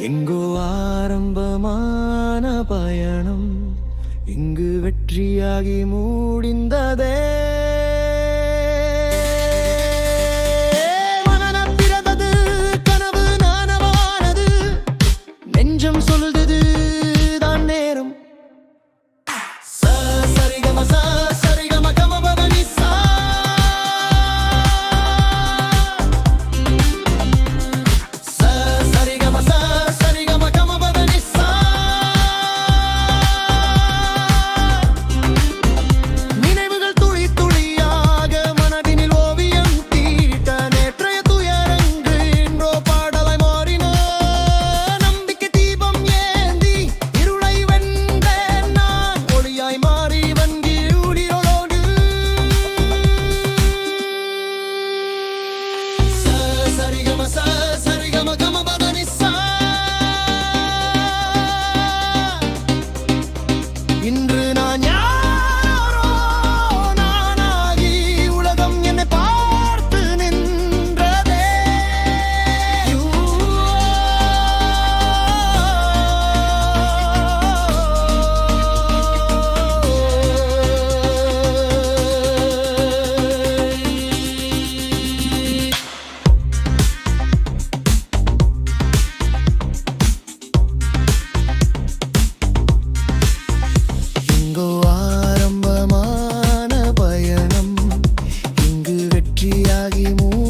எங்கோ ஆரம்பமான பயணம் இங்கு வெற்றியாகி மூடிந்ததே. ему